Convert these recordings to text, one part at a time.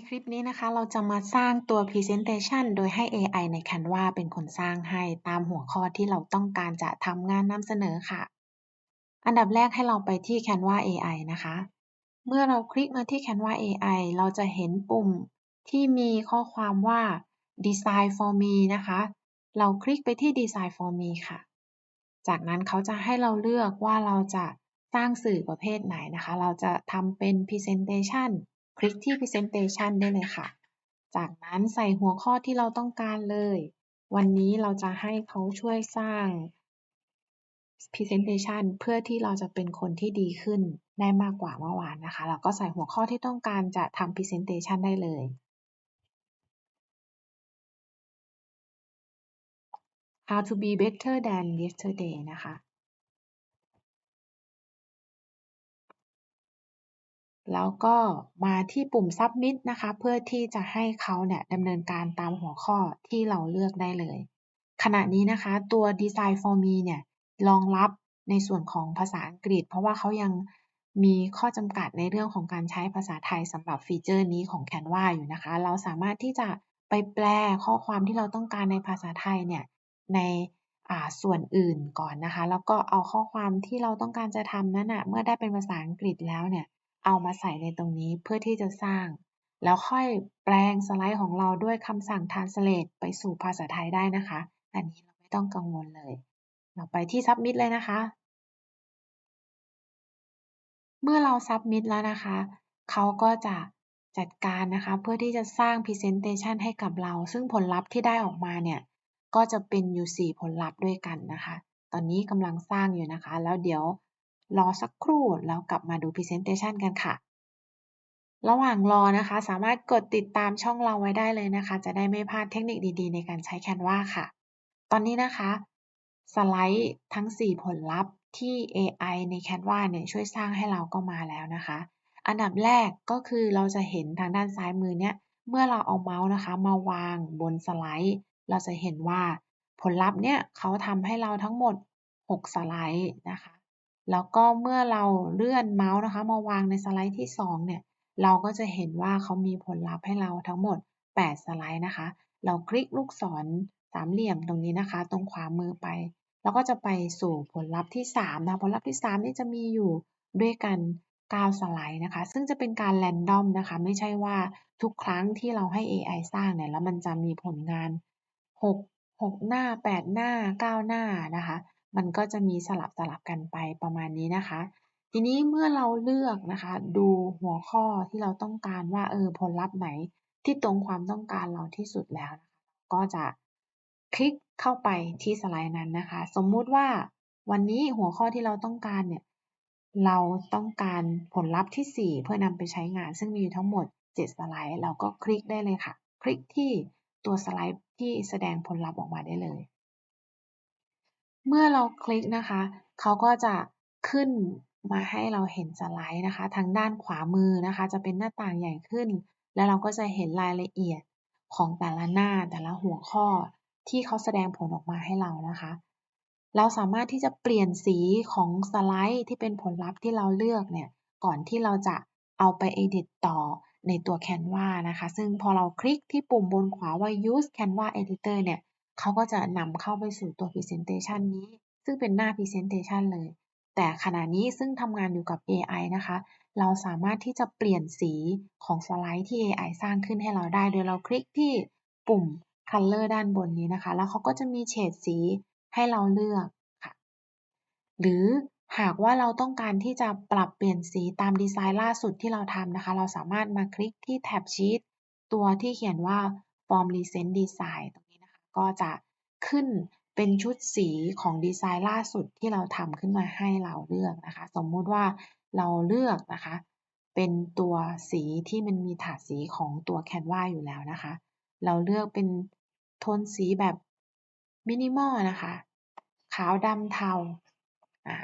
ในคลิปนี้นะคะ เราจะมาสร้างตัว Presentation โดยให้ AI ใน Canva เป็นคนสร้างให้ตามหัวข้อที่เราต้องการจะทำงานนำเสนอค่ะ อันดับแรกให้เราไปที่ Canva AI นะคะ เมื่อเราคลิกมาที่ Canva AI เราจะเห็นปุ่มที่มีข้อความว่า Design for me นะคะ เราคลิกไปที่ Design for me ค่ะ จากนั้นเขาจะให้เราเลือกว่าเราจะสร้างสื่อประเภทไหนนะคะ เราจะทำเป็น Presentation คลิกที่ Presentation ได้เลยค่ะ จากนั้นใส่หัวข้อที่เราต้องการเลย วันนี้เราจะให้เขาช่วยสร้าง Presentation เพื่อที่เราจะเป็นคนที่ดีขึ้นได้มากกว่าเมื่อวานนะคะ เราก็ใส่หัวข้อที่ต้องการจะทำ Presentation ได้เลย How to be better than yesterday นะคะ แล้วก็มาที่ปุ่ม submit นะคะ เพื่อที่จะให้เขาเนี่ยดำเนินการตามหัวข้อที่เราเลือกได้เลย ขณะนี้นะคะตัว design for me เนี่ยรองรับในส่วนของภาษาอังกฤษ เพราะว่าเขายังมีข้อจำกัดในเรื่องของการใช้ภาษาไทยสำหรับฟีเจอร์นี้ของ Canva อยู่นะคะ เราสามารถที่จะไปแปลข้อความที่เราต้องการในภาษาไทยเนี่ยในส่วนอื่นก่อนนะคะ แล้วก็เอาข้อความที่เราต้องการจะทำนั้นนะเมื่อได้เป็นภาษาอังกฤษแล้วเนี่ย เอามาใส่ในตรงนี้เพื่อที่จะสร้าง แล้วค่อยแปลงสไลด์ของเราด้วยคำสั่ง translate ไปสู่ภาษาไทยได้นะคะ อันนี้เราไม่ต้องกังวลเลย เราไปที่ submit เลยนะคะ เมื่อเรา submit แล้วนะคะ เขาก็จะจัดการนะคะ เพื่อที่จะสร้าง presentation ให้กับเรา ซึ่งผลลัพธ์ที่ได้ออกมาเนี่ย ก็จะเป็นอยู่ 4 ผลลัพธ์ด้วยกันนะคะ ตอนนี้กำลังสร้างอยู่นะคะ แล้วเดี๋ยว รอสักครู่แล้วกลับมาดู Presentation กันค่ะ ระหว่างรอนะคะ สามารถกดติดตามช่องเราไว้ได้เลยนะคะ จะได้ไม่พลาดเทคนิคดีๆ ในการใช้ Canva ค่ะ ตอนนี้นะคะสไลด์ทั้ง 4 ผลลัพธ์ที่ AI ใน Canva เนี่ยช่วยสร้างให้เราก็มาแล้วนะคะ อันดับแรกก็คือเราจะเห็นทางด้านซ้ายมือเนี่ย เมื่อเราเอาเมาส์นะคะ มาวางบนสไลด์ เราจะเห็นว่าผลลัพธ์เนี่ยเขาทำให้เราทั้งหมด 6 สไลด์นะคะ แล้วก็เมื่อเราเลื่อนเมาส์นะคะ มาวางในสไลด์ที่ 2 เนี่ย เราก็จะเห็นว่าเขามีผลลัพธ์ให้เราทั้งหมด 8 สไลด์นะคะ เราคลิกลูกศรสามเหลี่ยมตรงนี้นะคะ ตรงขวามือไป แล้วก็จะไปสู่ผลลัพธ์ที่3นะผลลัพธ์ที่3นี่จะมีอยู่ด้วยกัน 9 สไลด์นะคะ ซึ่งจะเป็นการแรนดอมนะคะ ไม่ใช่ว่าทุกครั้งที่เราให้ AI สร้างเนี่ย แล้วมันจะมีผลงาน 6 6 หน้า 8 หน้า 9 หน้านะคะ มันก็จะมีสลับสลับกันไปประมาณนี้นะคะ ทีนี้เมื่อเราเลือกนะคะ ดูหัวข้อที่เราต้องการว่าเออผลลัพธ์ไหนที่ตรงความต้องการเราที่สุดแล้วนะคะก็จะคลิกเข้าไปที่สไลด์นั้นนะคะ สมมุติว่าวันนี้หัวข้อที่เราต้องการเนี่ยเราต้องการผลลัพธ์ที่ 4 เพื่อนำไปใช้งาน ซึ่งมีทั้งหมด 7 สไลด์ เราก็คลิกได้เลยค่ะ คลิกที่ตัวสไลด์ที่แสดงผลลัพธ์ออกมาได้เลย เมื่อเราคลิกนะคะ เขาก็จะขึ้นมาให้เราเห็นสไลด์นะคะ ทางด้านขวามือนะคะ จะเป็นหน้าต่างใหญ่ขึ้น แล้วเราก็จะเห็นรายละเอียดของแต่ละหน้าแต่ละหัวข้อที่เขาแสดงผลออกมาให้เรานะคะ เราสามารถที่จะเปลี่ยนสีของสไลด์ที่เป็นผลลัพธ์ที่เราเลือกเนี่ย ก่อนที่เราจะเอาไป edit ต่อในตัว Canva นะคะ ซึ่งพอเราคลิกที่ปุ่มบนขวาว่า use Canva editor เนี่ย เขาก็จะนำเข้าไปสู่ตัว Presentation นี้ ซึ่งเป็นหน้า Presentation เลย แต่ขณะนี้ซึ่งทำงานอยู่กับ AI นะคะ เราสามารถที่จะเปลี่ยนสีของสไลด์ที่ AI สร้างขึ้นให้เราได้ โดยเราคลิกที่ปุ่ม Color ด้านบนนี้นะคะ แล้วเขาก็จะมีเฉดสีให้เราเลือกค่ะ หรือหากว่าเราต้องการที่จะปรับเปลี่ยนสีตามดีไซน์ล่าสุดที่เราทำนะคะ เราสามารถมาคลิกที่แท็บชีตตัวที่เขียนว่า Form Recent Design ตรงนี้ ก็จะขึ้นเป็นชุดสีของดีไซน์ล่าสุดที่เราทำขึ้นมาให้เราเลือกนะคะ สมมุติว่าเราเลือกนะคะ เป็นตัวสีที่มันมีถาดสีของตัวแคนวาอยู่แล้วนะคะ เราเลือกเป็นโทนสีแบบมินิมอลนะคะ ขาวดำเทาอ่า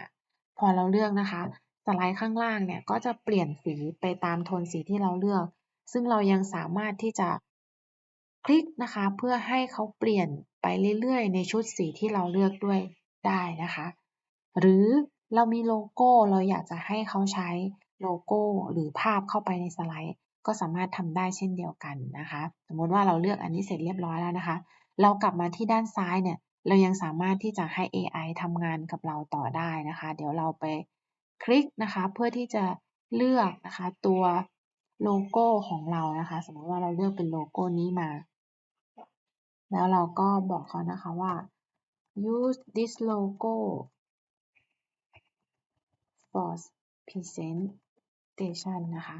พอเราเลือกนะคะ สไลด์ข้างล่างเนี่ยก็จะเปลี่ยนสีไปตามโทนสีที่เราเลือก ซึ่งเรายังสามารถที่จะ คลิกนะคะ เพื่อให้เขาเปลี่ยนไปเรื่อยๆ ในชุดสีที่เราเลือกด้วยได้นะคะ หรือเรามีโลโก้เราอยากจะให้เขาใช้โลโก้หรือภาพเข้าไปในสไลด์ ก็สามารถทำได้เช่นเดียวกันนะคะ สมมติว่าเราเลือกอันนี้เสร็จเรียบร้อยแล้วนะคะ เรากลับมาที่ด้านซ้ายเนี่ยเรายังสามารถที่จะให้ AI ทำงานกับเราต่อได้นะคะ เดี๋ยวเราไปคลิกนะคะ เพื่อที่จะเลือกนะคะตัวโลโก้ของเรานะคะ สมมติว่าเราเลือกเป็นโลโก้นี้มา แล้วเราก็บอกเขานะคะว่า use this logo for presentation นะคะ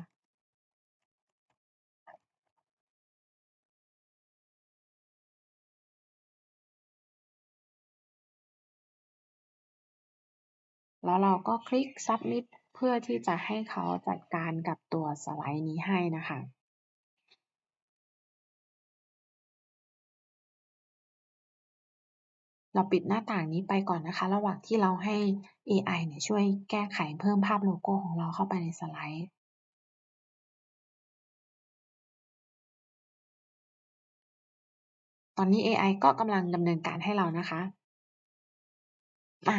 แล้วเราก็คลิก submit เพื่อที่จะให้เขาจัดการกับตัวสไลด์นี้ให้นะคะ เราปิดหน้าต่างนี้ไปก่อนนะคะ ระหว่างที่เราให้ AI เนี่ยช่วยแก้ไขเพิ่มภาพโลโก้ของเราเข้าไปในสไลด์ตอนนี้ AI ก็กำลังดำเนินการให้เรานะคะอ่า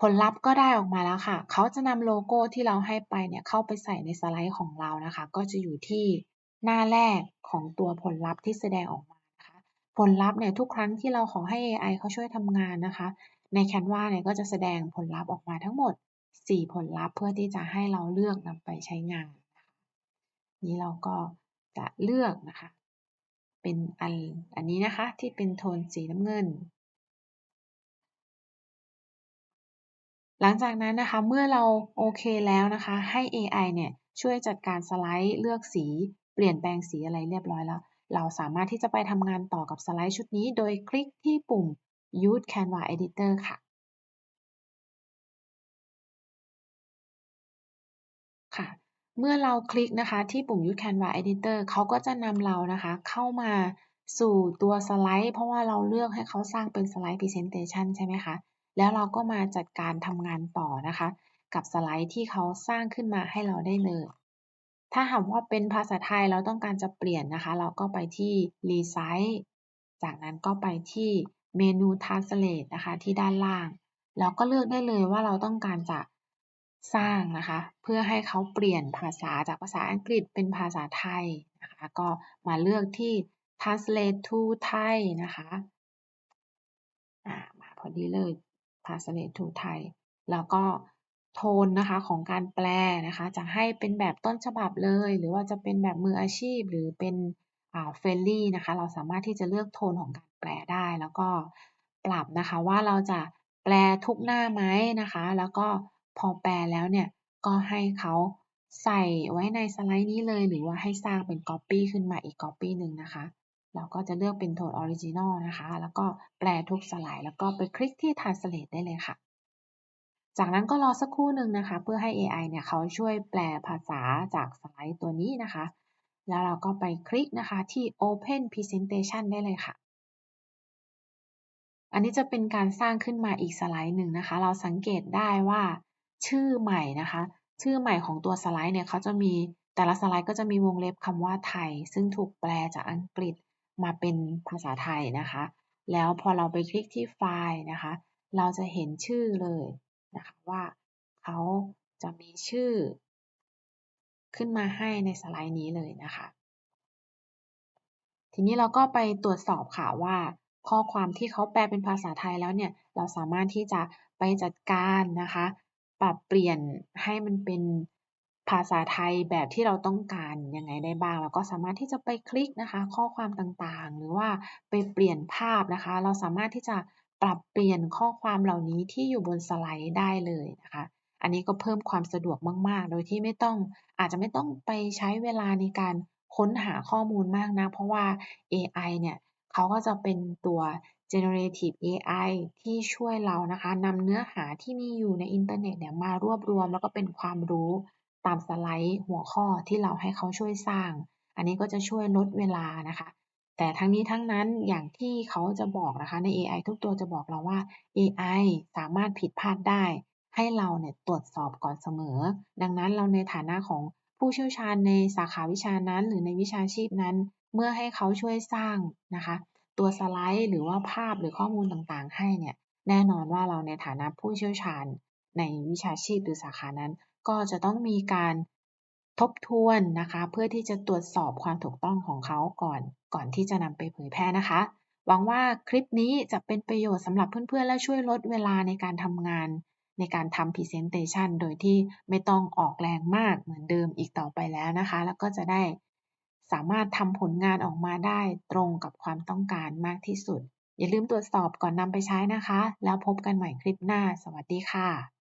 ผลลัพธ์ก็ได้ออกมาแล้วค่ะ เขาจะนำโลโก้ที่เราให้ไปเนี่ยเข้าไปใส่ในสไลด์ของเรานะคะ ก็จะอยู่ที่หน้าแรกของตัวผลลัพธ์ที่แสดงออกมา ผลลัพธ์เนี่ยทุกครั้งที่เราขอให้ AI เขาช่วยทำงานนะคะ ใน Canva เนี่ยก็จะแสดงผลลัพธ์ออกมาทั้งหมด 4 ผลลัพธ์เพื่อที่จะให้เราเลือกนำไปใช้งาน นี้เราก็จะเลือกนะคะ เป็นอันอันนี้นะคะที่เป็นโทนสีน้ำเงิน หลังจากนั้นนะคะเมื่อเราโอเคแล้วนะคะ ให้ AI เนี่ยช่วยจัดการสไลด์เลือกสี เปลี่ยนแปลงสีอะไรเรียบร้อยแล้ว เราสามารถที่จะไปทำงานต่อกับสไลด์ชุดนี้ โดยคลิกที่ปุ่ม Use Canva Editor ค่ะ ค่ะ เมื่อเราคลิกนะคะที่ปุ่ม Use Canva Editor เขาก็จะนำเรานะคะ เข้ามาสู่ตัวสไลด์ เพราะว่าเราเลือกให้เขาสร้างเป็นสไลด์ Presentation ใช่ไหมคะ แล้วเราก็มาจัดการทำงานต่อนะคะ กับสไลด์ที่เขาสร้างขึ้นมาให้เราได้เลย ถ้าหากว่าเป็นภาษาไทยเราต้องการจะเปลี่ยนนะคะ เราก็ไปที่ Resize จากนั้นก็ไปที่เมนู Translate นะคะที่ด้านล่าง แล้วก็เลือกได้เลยว่าเราต้องการจะสร้างนะคะ เพื่อให้เขาเปลี่ยนภาษาจากภาษาอังกฤษเป็นภาษาไทยนะคะ ก็มาเลือกที่ Translate to Thai นะคะอ่ามาพอดีเลย translate to Thai แล้วก็ โทนนะคะของการแปลนะคะ จะให้เป็นแบบต้นฉบับเลย หรือว่าจะเป็นแบบมืออาชีพ หรือเป็นเฟรนลี่นะคะ เราสามารถที่จะเลือกโทนของการแปลได้ แล้วก็ปรับนะคะว่าเราจะแปลทุกหน้าไหมนะคะ แล้วก็พอแปลแล้วเนี่ย ก็ให้เขาใส่ไว้ในสไลด์นี้เลย หรือว่าให้สร้างเป็น Copy ขึ้นมาอีก Copy หนึ่งนะคะ เราก็จะเลือกเป็นโทนออริจินอลนะคะ แล้วก็แปลทุกสไลด์ แล้วก็ไปคลิกที่ translate ได้เลยค่ะ จากนั้นก็รอสักครู่หนึ่งนะคะ เพื่อให้ AI เนี่ยเขาช่วยแปลภาษาจากสไลด์ตัวนี้นะคะ แล้วเราก็ไปคลิกนะคะที่ open presentation ได้เลยค่ะ อันนี้จะเป็นการสร้างขึ้นมาอีกสไลด์หนึ่งนะคะ เราสังเกตได้ว่าชื่อใหม่นะคะ ชื่อใหม่ของตัวสไลด์เนี่ยเขาจะมีแต่ละสไลด์ก็จะมีวงเล็บคำว่าไทย ซึ่งถูกแปลจากอังกฤษมาเป็นภาษาไทยนะคะ แล้วพอเราไปคลิกที่ไฟล์นะคะ เราจะเห็นชื่อเลย นะคะว่าเขาจะมีชื่อ ขึ้นมาให้ในสไลด์นี้เลยนะคะ ทีนี้เราก็ไปตรวจสอบค่ะว่า ข้อความที่เขาแปลเป็นภาษาไทยแล้วเนี่ยเราสามารถที่จะไปจัดการนะคะ ปรับเปลี่ยนให้มันเป็นภาษาไทยแบบที่เราต้องการยังไงได้บ้าง เราก็สามารถที่จะไปคลิกนะคะ ข้อความต่างๆ หรือว่าไปเปลี่ยนภาพนะคะ เราสามารถที่จะ ปรับเปลี่ยนข้อความเหล่านี้ที่อยู่บนสไลด์ได้เลยนะคะ อันนี้ก็เพิ่มความสะดวกมาก ๆ โดยที่ไม่ต้องอาจจะไม่ต้องไปใช้เวลาในการค้นหาข้อมูลมากนะ เพราะว่า AI เนี่ยเขาก็จะเป็นตัว generative AI ที่ช่วยเรานะคะนำเนื้อหาที่มีอยู่ในอินเทอร์เน็ตเนี่ยมารวบรวม แล้วก็เป็นความรู้ตามสไลด์หัวข้อที่เราให้เขาช่วยสร้าง อันนี้ก็จะช่วยลดเวลานะคะ แต่ทั้งนี้ทั้งนั้นอย่างที่เขาจะบอกนะคะใน AI ทุกตัวจะบอกเราว่า AI สามารถผิดพลาดได้ ให้เราเนี่ยตรวจสอบก่อนเสมอ ดังนั้นเราในฐานะของผู้เชี่ยวชาญในสาขาวิชานั้น หรือในวิชาชีพนั้น เมื่อให้เขาช่วยสร้างนะคะ ตัวสไลด์ หรือว่าภาพหรือข้อมูลต่างๆ ให้เนี่ยแน่นอนว่าเราในฐานะผู้เชี่ยวชาญในวิชาชีพหรือสาขานั้น ก็จะต้องมีการทบทวนนะคะ เพื่อที่จะตรวจสอบความถูกต้องของเขาก่อน ก่อนที่จะนำไปเผยแพร่นะคะ หวังว่าคลิปนี้จะเป็นประโยชน์สำหรับเพื่อนๆ และช่วยลดเวลาในการทำงาน ในการทำ Presentation โดยที่ไม่ต้องออกแรงมากเหมือนเดิมอีกต่อไปแล้วนะคะ แล้วก็จะได้สามารถทำผลงานออกมาได้ตรงกับความต้องการมากที่สุด อย่าลืมตรวจสอบก่อนนำไปใช้นะคะ แล้วพบกันใหม่คลิปหน้า สวัสดีค่ะ